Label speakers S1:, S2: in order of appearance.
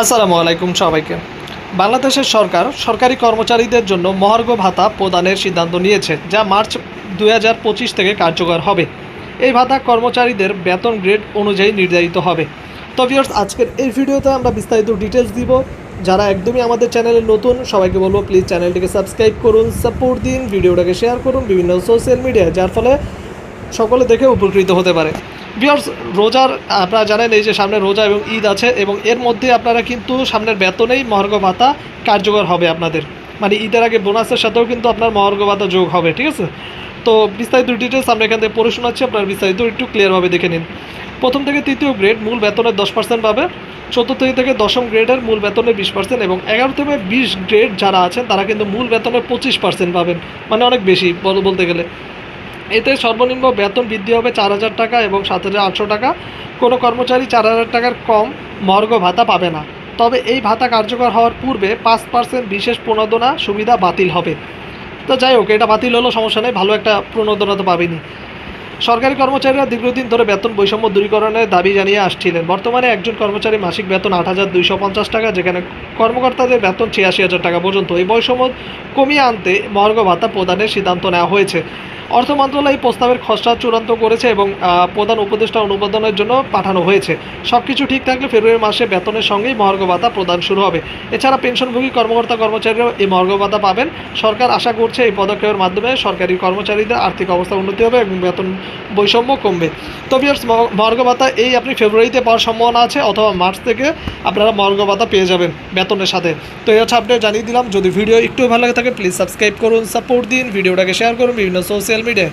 S1: আসসালামু আলাইকুম সবাইকে। বাংলাদেশের সরকার সরকারি কর্মচারীদের জন্য মহার্ঘ ভাতা প্রদানের সিদ্ধান্ত নিয়েছে, যা মার্চ দু হাজার পঁচিশ থেকে কার্যকর হবে। এই ভাতা কর্মচারীদের বেতন গ্রেড অনুযায়ী নির্ধারিত হবে। তো আজকের এই ভিডিওতে আমরা বিস্তারিত ডিটেলস দিব। যারা একদমই আমাদের চ্যানেলে নতুন, সবাইকে বলব প্লিজ চ্যানেলটিকে সাবস্ক্রাইব করুন সাপোর্ট দিন, ভিডিওটাকে শেয়ার করুন বিভিন্ন সোশ্যাল মিডিয়ায় যার ফলে সকলে দেখে উপকৃত হতে পারে। বিয়ার্স রোজার, আপনারা জানেন এই যে সামনে রোজা এবং ঈদ আছে এবং এর মধ্যে আপনারা কিন্তু সামনের বেতনেই মহার্ঘ ভাতা কার্যকর হবে আপনাদের। মানে ঈদের আগে বোনাসের সাথেও কিন্তু আপনার মহার্ঘ ভাতা যোগ হবে, ঠিক আছে? তো বিস্তারিত ডিটেলস আমরা এখান থেকে পড়ে শোনাচ্ছি, আপনার বিস্তারিত একটু ক্লিয়ারভাবে দেখে নিন। প্রথম থেকে তৃতীয় গ্রেড মূল বেতনের দশ পার্সেন্ট পাবে, চতুর্থ থেকে দশম গ্রেডের মূল বেতনের বিশ পার্সেন্ট এবং এগারো থেকে বিশ গ্রেড যারা আছেন, তারা কিন্তু মূল বেতনের পঁচিশ পার্সেন্ট পাবেন। মানে অনেক বেশি, বল- বলতে গেলে। এতে সর্বনিম্ন বেতন বৃদ্ধি হবে চার হাজার টাকা এবং সাত হাজার আটশো টাকা। কোনো কর্মচারী চার হাজার টাকার কম মর্গ ভাতা পাবে না। তবে এই ভাতা কার্যকর হওয়ার পূর্বে পাঁচ পার্সেন্ট বিশেষ প্রণোদনা সুবিধা বাতিল হবে। তো যাই হোক, এটা বাতিল হলো, সমস্যা নেই, ভালো একটা প্রণোদনা তো পাবেনি সরকারি কর্মচারীরা দীর্ঘদিন ধরে বেতন বৈষম্য দূরীকরণের দাবি জানিয়ে আসছিলেন। বর্তমানে একজন কর্মচারী মাসিক বেতন আট হাজার দুইশো পঞ্চাশ টাকা, যেখানে কর্মকর্তাদের বেতন ছিয়াশি হাজার টাকা পর্যন্ত। এই বৈষম্য কমিয়ে আনতে মর্গ ভাতা প্রদানের সিদ্ধান্ত নেওয়া হয়েছে। অর্থ মন্ত্রণালয় এই প্রস্তাবের খসড়া চূড়ান্ত করেছে এবং প্রধান উপদেষ্টা অনুমোদনের জন্য পাঠানো হয়েছে। সব কিছু ঠিক থাকলে ফেব্রুয়ারি মাসে বেতনের সঙ্গেই মহার্ঘ ভাতা প্রদান শুরু হবে। এছাড়া পেনশনভোগী কর্মকর্তা কর্মচারীরাও এই মহার্ঘ ভাতা পাবেন। সরকার আশা করছে এই পদক্ষেপের মাধ্যমে সরকারি কর্মচারীদের আর্থিক অবস্থা উন্নতি হবে এবং বেতন বৈষম্য কমবে। তো বিয়ার্স মহার্ঘ ভাতা এই আপনি ফেব্রুয়ারিতে পাওয়ার সম্ভাবনা আছে অথবা মার্চ থেকে আপনারা মহার্ঘ ভাতা পেয়ে যাবেন বেতনের সাথে। তো এই হচ্ছে আপনি জানিয়ে দিলাম। যদি ভিডিও একটু ভালো লাগে থাকে প্লিজ সাবস্ক্রাইব করুন সাপোর্ট দিন ভিডিওটাকে শেয়ার করুন, বিভিন্ন সোশ্যাল মিডিয়ায়